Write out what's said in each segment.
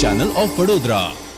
Channel of Vadodara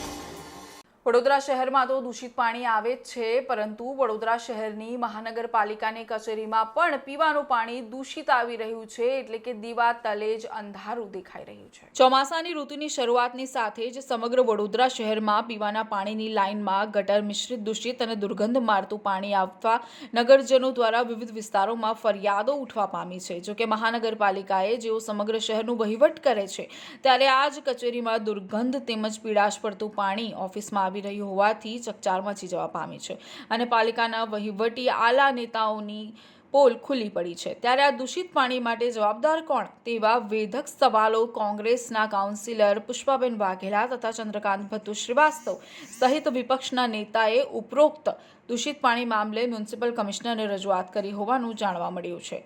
Vadodara શહેરમાં તો દૂષિત પાણી આવે જ છે, પરંતુ વડોદરા શહેરની મહાનગરપાલિકાની કચેરીમાં પણ પીવાનું પાણી દૂષિત આવી રહ્યું છે, એટલે કે દીવા તલે જ અંધારું દેખાઈ રહ્યું છે. ચોમાસાની ઋતુની શરૂઆતની સાથે જ સમગ્ર વડોદરા શહેરમાં પીવાના પાણીની લાઇનમાં ગટર મિશ્રિત દૂષિત અને દુર્ગંધ મારતું પાણી આવતા નગરજનો દ્વારા વિવિધ વિસ્તારોમાં ફરિયાદો ઉઠવા પામી છે. જોકે મહાનગરપાલિકાએ જેઓ સમગ્ર શહેરનું વહીવટ કરે છે, ત્યારે આ જ કચેરીમાં દુર્ગંધ તેમજ પીડાશ પડતું પાણી ઓફિસમાં આવી રહ્યું હોવાથી ચકચાર મચી જવા પામી છે. અને પાલિકાના વહીવટી આલા નેતાઓની પોલ ખુલ્લી પડી છે. ત્યારે આ દૂષિત પાણી માટે જવાબદાર કોણ? તેવા વેધક સવાલો કોંગ્રેસના કાઉન્સિલર પુષ્પાબેન વાઘેલા તથા ચંદ્રકાંત ભટ્ટુ શ્રીવાસ્તવ સહિત વિપક્ષના નેતાએ ઉપરોક્ત દૂષિત પાણી મામલે મ્યુનિસિપલ કમિશનરને રજૂઆત કરી હોવાનું જાણવા મળ્યું છે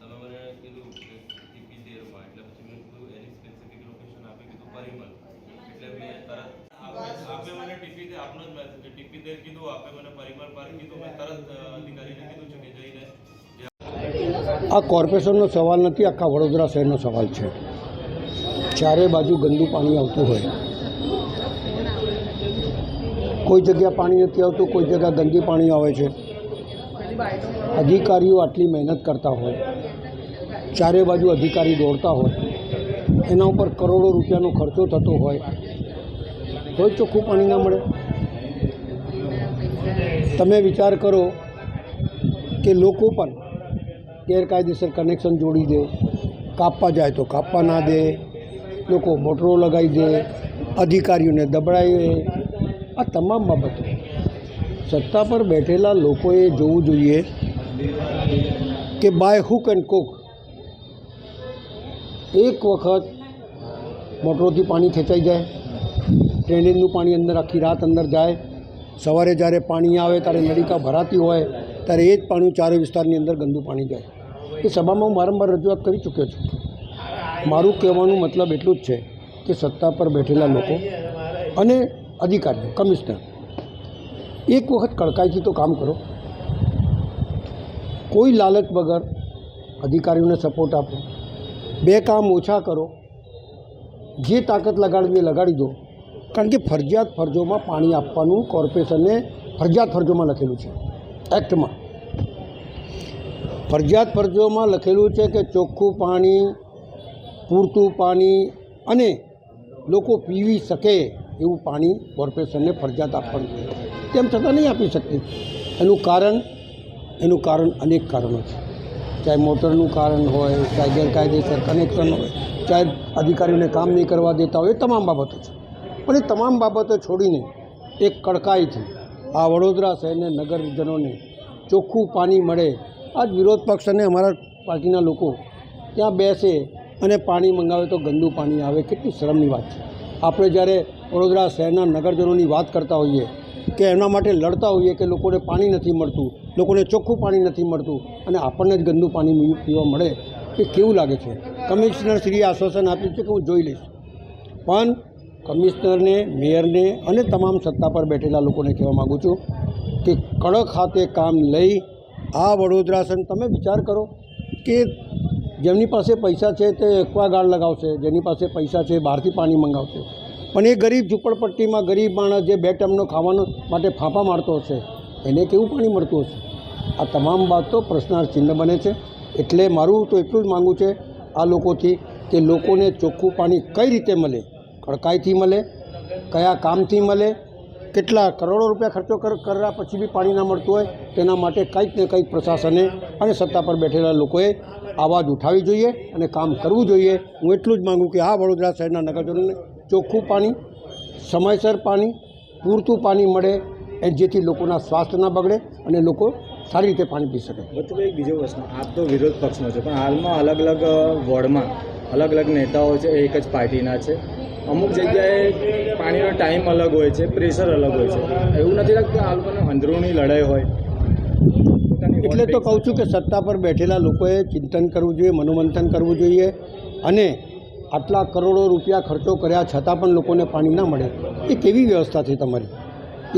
તમે મને કીધું કે ટીપી તેરમાં એટલે પછી મેં કીધું એની સ્પેસિફિક લોકેશન આપી કીધું પરિમલ એટલે મેં તરત આપે આપે મને ટીપી તે આપનો જ મેસેજ છે ટીપી તેર કીધું આપે મને પરિવાર પાડી કીધું, મેં તરત અધિકારીને કીધું છે કે જઈને આ કોર્પોરેશનનો સવાલ નથી, આખા વડોદરા શહેરનો સવાલ છે. ચારે બાજુ ગંદુ પાણી આવતું હોય. કોઈ જગ્યા પાણી નથી આવતું, કોઈ જગ્યા ગંદી પાણી આવે છે. અધિકારીઓ આટલી મહેનત કરતા હોય. ચારે બાજુ અધિકારી દોડતા હોય. એના ઉપર કરોડો રૂપિયાનો ખર્ચો થતો હોય. કોઈ ચોખ્ખું પાણી ના મળે. તમે વિચાર કરો કે લોકો પણ ગેરકાયદેસર કનેક્શન જોડી દે, કાપવા જાય તો કાપવા ના દે, લોકો મોટરો લગાવી દે, અધિકારીઓને દબડાવે આ તમામ બાબતો. સત્તા પર બેઠેલા લોકોએ જોવું જોઈએ કે બાય હુક એન્ડ કોક એક વખત મોટરોથી પાણી ખેંચાઈ જાય ડ્રેનેજનું પાણી અંદર આખી રાત અંદર જાય સવારે જ્યારે પાણી આવે ત્યારે નળિકા ભરાતી હોય, ત્યારે એ જ પાણી ચારે વિસ્તારની અંદર ગંદુ પાણી જાય. એ સભામાં હું વારંવાર રજૂઆત કરી ચૂક્યો છું. મારું કહેવાનું મતલબ એટલું જ છે કે સત્તા પર બેઠેલા લોકો અને અધિકારીઓ, કમિશનર, એક વખત કડકાઈથી તો કામ કરો. કોઈ લાલચ વગર અધિકારીઓને સપોર્ટ આપો. બે કામ ઓછા કરો. જે તાકાત લગાડવી એ લગાડી દો. કારણ કે ફરજિયાત ફરજોમાં પાણી આપવાનું કોર્પોરેશને ફરજિયાત ફરજોમાં લખેલું છે. એક્ટમાં. ફરજિયાત ફરજોમાં લખેલું છે કે ચોખ્ખું પાણી, પૂરતું પાણી અને લોકો પીવી શકે એવું પાણી કોર્પોરેશનને ફરજિયાત આપવાનું જોઈએ તેમ છતાં નહીં આપી શકતી. એનું કારણ એનું કારણ અનેક કારણો છે. ચાહે મોટરનું કારણ હોય, ચાહે ગેરકાયદેસર કનેક્શન હોય, ચાહે અધિકારીઓને કામ નહીં કરવા દેતા હોય, એ તમામ બાબતો છે. પણ એ તમામ બાબતો છોડીને એક કડકાઈથી આ વડોદરા શહેરને નગરજનોને ચોખ્ખું પાણી મળે આ જ વિરોધ પક્ષ અને અમારા પાર્ટીના લોકો ત્યાં બેસે અને પાણી મંગાવે તો ગંદુ પાણી આવે. કેટલી શરમની વાત છે. આપણે જ્યારે વડોદરા શહેરના નગરજનોની વાત કરતા હોઈએ કે એના માટે લડતા હોઈએ કે લોકોને પાણી નથી મળતું, લોકોને ચોખ્ખું પાણી નથી મળતું અને આપણને જ ગંદુ પાણી પીવા મળે, એ કેવું લાગે છે? કમિશનર શ્રી આશ્વાસન આપ્યું છે કે હું જોઈ લઈશ. પણ કમિશનરને, મેયરને અને તમામ સત્તા પર બેઠેલા લોકોને કહેવા માગું છું કે કડક હાથે કામ લઈ આ વડોદરા શહેર તમે વિચાર કરો કે જેમની પાસે પૈસા છે તે એક્વાગાર્ડ લગાવશે, જેની પાસે પૈસા છે બહારથી પાણી મંગાવશે. પણ એ ગરીબ ઝૂંપડપટ્ટીમાં ગરીબ માણસ જે બે ટાઈમનો ખાવાનો માટે ફાંફા મારતો હશે, એને કેવું પાણી મળતું હશે? આ તમામ બાબતો પ્રશ્નાર્થ ચિહ્ન બને છે. એટલે મારું તો એટલું જ માગું છે આ લોકોથી કે લોકોને ચોખ્ખું પાણી કઈ રીતે મળે? કડકાઈથી મળે, કયા કામથી મળે, કેટલા કરોડો રૂપિયા ખર્ચો કર, કર્યા પછી બી પાણી ના મળતું હોય, તેના માટે કંઈક ને કંઈક પ્રશાસને અને સત્તા પર બેઠેલા લોકોએ આવાજ ઉઠાવી જોઈએ અને કામ કરવું જોઈએ. હું એટલું જ માગું કે આ વડોદરા શહેરના નગરજનોને ચોખ્ખું પાણી, સમયસર પાણી, પૂરતું પાણી મળે એ જેથી લોકોના સ્વાસ્થ્ય ના બગડે અને લોકો સારી રીતે પાણી પી શકે. એક બીજો પ્રશ્ન, આપ તો વિરોધ પક્ષનો છે, પણ હાલમાં અલગ અલગ વોર્ડમાં અલગ અલગ નેતાઓ છે એ એક જ પાર્ટીના છે. અમુક જગ્યાએ પાણીનો ટાઈમ અલગ હોય છે પ્રેશર અલગ હોય છે. એવું નથી લાગતું આ લોકોને અંદરૂની લડાઈ હોય. એટલે તો કહું છું કે સત્તા પર બેઠેલા લોકોએ ચિંતન કરવું જોઈએ મનોમંથન કરવું જોઈએ અને આટલા કરોડો રૂપિયા ખર્ચો કર્યા છતાં પણ લોકોને પાણી ના મળે. એ કેવી વ્યવસ્થા છે તમારી?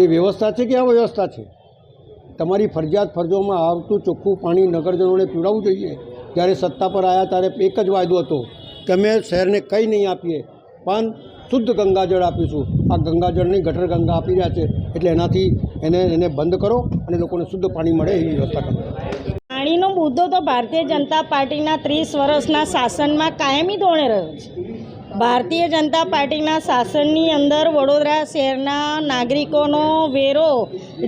એ વ્યવસ્થા છે કે આ વ્યવસ્થા છે? તમારી ફરજિયાત ફરજોમાં આવતું ચોખ્ખું પાણી નગરજનોને પીવડાવવું જોઈએ? જ્યારે સત્તા પર આવ્યા ત્યારે એક જ વાયદો હતો કે અમે શહેરને કંઈ નહીં આપીએ, પણ શુદ્ધ ગંગાજળ આપીશું. આ ગંગાજળની ગટર ગંગા આપી રહ્યા છે, એટલે એનાથી એને એને બંધ કરો અને લોકોને શુદ્ધ પાણી મળે એવી વ્યવસ્થા કરો. પાણીનો મુદ્દો તો ભારતીય જનતા પાર્ટીના ત્રીસ વર્ષના શાસનમાં કાયમી ધોરણે રહ્યો છે. ભારતીય જનતા પાર્ટીના શાસનની અંદર વડોદરા શહેરના નાગરિકોનો વેરો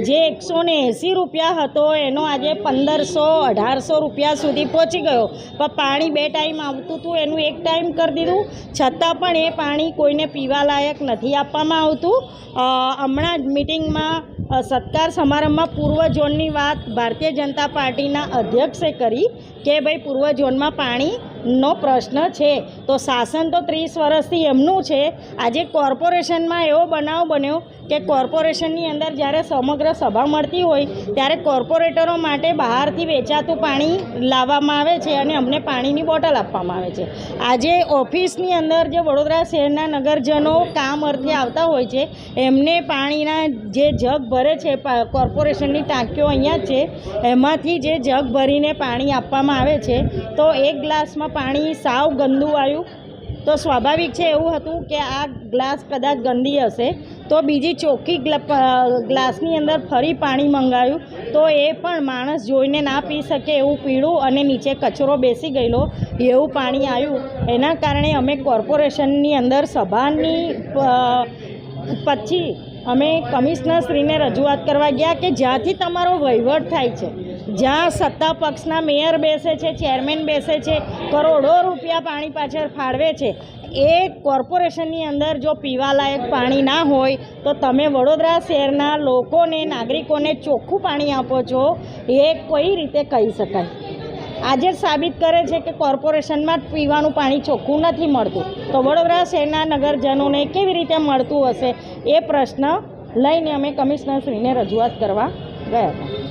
જે એકસો ને એંસી રૂપિયા હતો, એનો આજે પંદરસો અઢારસો રૂપિયા સુધી પહોંચી ગયો. પણ પાણી બે ટાઈમ આવતું હતું, એનું એક ટાઈમ કરી દીધું. છતાં પણ એ પાણી કોઈને પીવા લાયક નથી આપવામાં આવતું. હમણાં જ મિટિંગમાં સત્કાર સમારંભમાં પૂર્વ ઝોનની વાત ભારતીય જનતા પાર્ટીના અધ્યક્ષે કરી કે ભાઈ પૂર્વ ઝોનમાં પાણીનો પ્રશ્ન છે. તો શાસન તો ત્રીસ વર્ષથી એમનું છે. આજે કોર્પોરેશનમાં એવો બનાવ બન્યો કે કોર્પોરેશનની અંદર જ્યારે સમગ્ર સભા મળતી હોય, ત્યારે કોર્પોરેટરો માટે બહારથી વેચાતું પાણી લાવવામાં આવે છે અને અમને પાણીની બોટલ આપવામાં આવે છે. આજે ઓફિસની અંદર જે વડોદરા શહેરના નગરજનો કામ અર્થે આવતા હોય છે, એમને પાણીના જે જગ ભરે છે કોર્પોરેશનની ટાંકીઓ અહીંયા છે. એમાંથી જે જગ ભરીને પાણી આપવામાં આવે છે, તો એક ગ્લાસમાં પાણી, સાવ ગંદુ આવ્યું. તો સ્વાભાવિક છે એવું હતું કે આ ગ્લાસ કદાચ ગંદી હશે. તો બીજી ચોખ્ખી ગ્લાસની અંદર ફરી પાણી મંગાવ્યું. તો એ પણ માણસ જોઈને ના પી શકે એવું પીળું અને નીચે કચરો બેસી ગયેલો, એવું પાણી આવ્યું. એના કારણે અમે કોર્પોરેશનની અંદર સભાની પછી અમે કમિશનરશ્રીને રજૂઆત કરવા ગયા કે જ્યાંથી તમારો વહીવટ થાય છે. જ્યાં સત્તા પક્ષના મેયર બેસે છે, ચેરમેન બેસે છે, કરોડો રૂપિયા પાણી પાછળ ફાળવે છે. એ કોર્પોરેશનની અંદર જો પીવાલાયક પાણી ના હોય, તો તમે વડોદરા શહેરના લોકોને, નાગરિકોને ચોખ્ખું પાણી આપો છો, એ કઈ રીતે કહી શકાય? આજે સાબિત કરે છે કે કોર્પોરેશનમાં પીવાનું પાણી ચોખ્ખું નથી મળતું. તો વડોદરા શહેરના નગરજનોને કેવી રીતે મળતું હશે? એ પ્રશ્ન લઈને અમે કમિશનરશ્રીને રજૂઆત કરવા ગયા હતા.